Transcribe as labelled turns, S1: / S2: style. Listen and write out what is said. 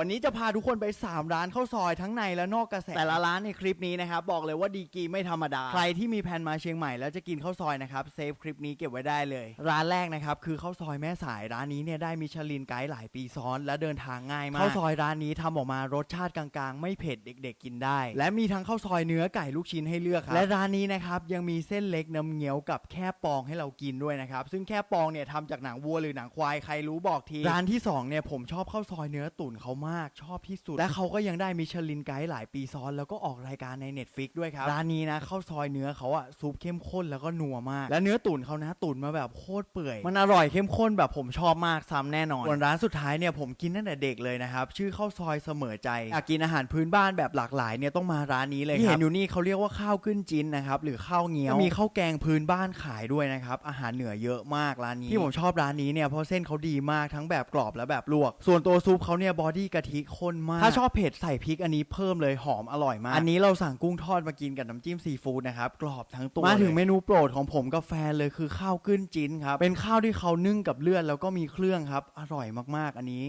S1: วันนี้จะพาทุกคนไป 3 ร้านข้าวซอยทั้งในและนอกกระแส แต่ละร้านในคลิปนี้นะครับ บอกเลยว่าดีกรีไม่ธรรมดา ใครที่มีแผนมาเชียงใหม่แล้วจะกินข้าวซอยนะครับเซฟคลิปนี้เก็บไว้ได้เลย ร้านแรกนะครับคือข้าวซอยแม่สายร้านนี้เนี่ยได้มิชลินไกด์หลายปีซ้อน และเดินทางง่ายมากข้าวซอยร้านนี้ทำออกมารสชาติกลางๆ ไม่เผ็ดเด็ก ๆ กินได้ และมีทั้งข้าวซอยเนื้อไก่ลูกชิ้นให้เลือกครับและร้านนี้นะครับยังมีเส้นเล็กน้ำเงี้ยวกับแค่ปองให้เรากินด้วยนะครับซึ่งแค่ปองเนี่ยทำจากหนังวัวหรือหนังควายใครรู้บอกทีร้านที่สองเนี่ยผมชอบข้าวซอยเนื้อตุ๋นเขามากชอบที่สุด และเขาก็ยังได้มิชลินไกด์หลายปีซ้อน แล้วก็ออกรายการใน Netflix ด้วยครับ ร้านนี้นะข้าวซอยเนื้อเขาอะซุปเข้มข้นแล้วก็นัวมาก และเนื้อตุ๋นเขานะตุ๋นมาแบบโคตรเปื่อย มันอร่อยเข้มข้นแบบผมชอบมากซ้ำแน่นอนส่วนร้านสุดท้ายเนี่ยผมกินตั้งแต่เด็กเลยนะครับชื่อข้าวซอยเสมอใจอยากกินอาหารพื้นบ้านแบบหลากหลายเนี่ยต้องมาร้านนี้เลยครับที่เห็นอยู่นี่เขาเรียกว่าข้าวขึ้นจินนะครับหรือข้าวเงี้ยวมีข้าวแกงพื้นบ้านขายด้วยนะครับอาหารเหนือเยอะมากร้านนี้ที่ผมชอบร้านนี้เนี่ยเพราะเส้นเขาดีมากทั้งแบบกรอบและแบบลวก ส่วนตัวซุปเขาเนี่ยบอดี้กะทิข้นมาก ถ้าชอบเผ็ดใส่พริกอันนี้เพิ่มเลยหอมอร่อยมาก อันนี้เราสั่งกุ้งทอดมากินกับน้ำจิ้มซีฟู้ดนะครับ กรอบทั้งตัว มาถึงเมนูโปรดของผมกับแฟนเลยคือข้าวกึ้นจิ้นครับ เป็นข้าวที่เขานึ่งกับเลือดแล้วก็มีเครื่องครับ อร่อยมากๆ อันนี้